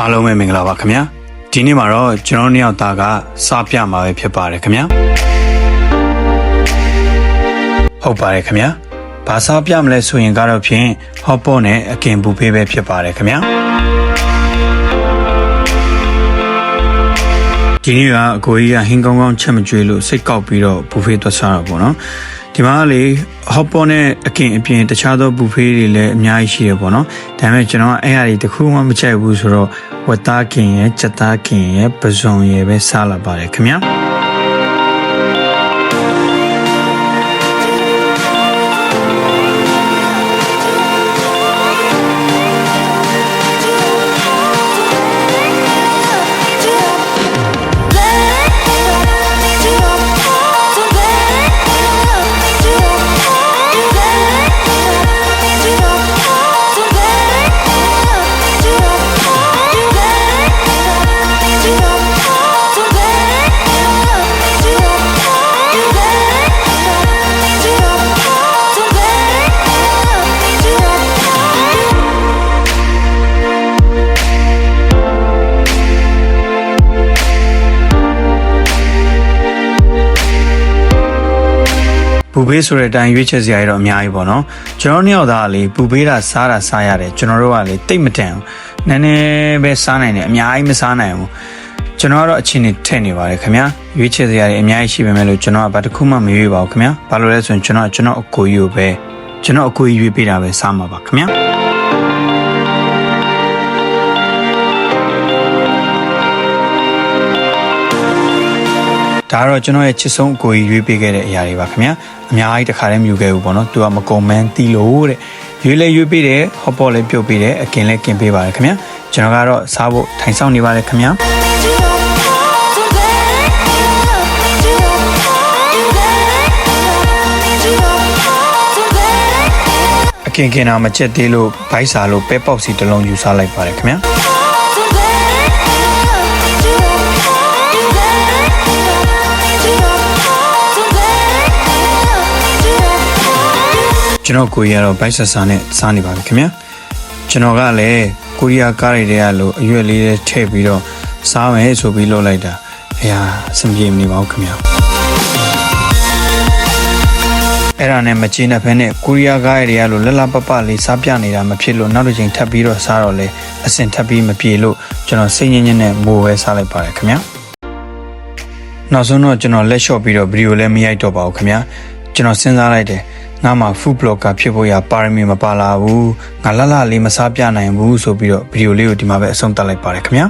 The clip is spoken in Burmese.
အားလုံးပဲမင်္ဂလာပါခင်ဗျာဒီနေ့မှာတော့ကျွန်တော်တို့နှစ်ယောက်သားကစားပြမှာပဲဖြစ်ပါတယ်ခင်ဗျာဟုတ်ပါတယ်ခင်ဗျာဘာစားပြမလဲဆိုရင်ကတော့ဖြင့်ဟော့ပေါ့နဲ့အကင်ပူဖေးပဲဖြစ်ပါတယ်ခင်ဗျာဒီနေ့ကအကိုကြီးကဟင်းကောင်းကောင်းချက်မကြွေးလို့စိတ်ကောက်ပြီးတော့ဘူဖေးသွားစားတော့ပေါ့နော် ဒီမှာကလေဟော့ပေါ့နဲ့အကင်အပြင်တခြားသောဘူဖေးတွေလည်းအများကြီးရှိရပေါ့နော်ဒါပေမဲ့ကျွန်တော်ကအဲ့အရာတွေတစ်ခုမှမကြိုက်ဘူးဆိုတော့ဝက်သားကင်ရဲ့ချက်သားကင်ရဲ့ပဇွန်ရဲ့ပဲစားလာပါတယ်ခင်ဗျာ ပူပေးဆိုတဲ့အတိုင်းရွေးချယ်စရာတွေတော့အများကြီးပေါ့နော်ကျွန်တော်နှစ်ယောက်သားကလေပူပေးတာစားတာစားရတယ်ကျွန်တော်တို့ကလေတိတ်မတန်ဘူးနည်းနည်းပဲစားနိုင်တယ်အများကြီးမစားနိုင်ဘူးကျွန်တော်ကတော့အချင်းနေထည့်နေပါတယ်ခင်ဗျာရွေးချယ်စရာတွေအများကြီးရှိပေမဲ့လို့ကျွန်တော်ကဘာတစ်ခုမှမရွေးပါဘူးခင်ဗျာဘာလို့လဲဆိုရင်ကျွန်တော်ကကျွန်တော်အကိုကြီးကိုပဲကျွန်တော်အကိုကြီးရွေးပေးတာပဲစားမှာပါခင်ဗျာ ဒါကတော့ကျွန်တော်ရဲ့ချစ်ဆုံးအကိုကြီးရွေးပေးခဲ့တဲ့အရာတွေပါခင်ဗျာအများကြီးတခါတည်းမြူခဲ့ဘူးပေါ့နော်သူကမကုံမန်းတီလို့တဲ့ရွေးလဲရွေးပေးတယ်ဟော့ပေါ့လဲပြုတ်ပေးတယ်အကင်လဲကင်ပေးပါတယ်ခင်ဗျာကျွန်တော်ကတော့စားဖို့ထိုင်ဆောင်နေပါတယ်ခင်ဗျာအကင်ကင်တာမချက်သေးလို့ဘိုက်စာလို့ပဲပေါက်စီတစ်လုံးယူစားလိုက်ပါတယ်ခင်ဗျာ ကျွန်တော်ကိုရီးယားတော့ဘိုက်ဆာဆာနဲ့စားနေပါပြီခင်ဗျာကျွန်တော်ကလည်းကိုရီးယားကားတွေတဲကလို့အရွက်လေးတွေထည့်ပြီးတော့စားမယ်ဆိုပြီးလုပ်လိုက်တာအရာအဆင်ပြေမနေပါဘူးခင်ဗျာအဲ့ဒါနဲ့မချေနဲ့ဖဲနဲ့ကိုရီးယားကားတွေကလို့လလပပလေးစားပြနေတာမဖြစ်လို့နောက်တစ်ချိန်ထပ်ပြီးတော့စားတော့လေအဆင်ထပ်ပြီးမပြေလို့ကျွန်တော်စိတ်ညစ်ညစ်နဲ့မိုးပဲစားလိုက်ပါတယ်ခင်ဗျာနောက်ဆုံးတော့ကျွန်တော်လက်လျှော့ပြီးတော့ဗီဒီယိုလည်းမရိုက်တော့ပါဘူးခင်ဗျာကျွန်တော်စဉ်းစားလိုက်တယ် ငါမှ food blogger ဖြစ်ဖို့ရပါရမီမပါလာဘူးငါလလလေးမစားပြနိုင်ဘူးဆိုပြီးတော့ဗီဒီယိုလေးကိုဒီမှာပဲအဆုံးသတ်လိုက်ပါတယ်ခင်ဗျာ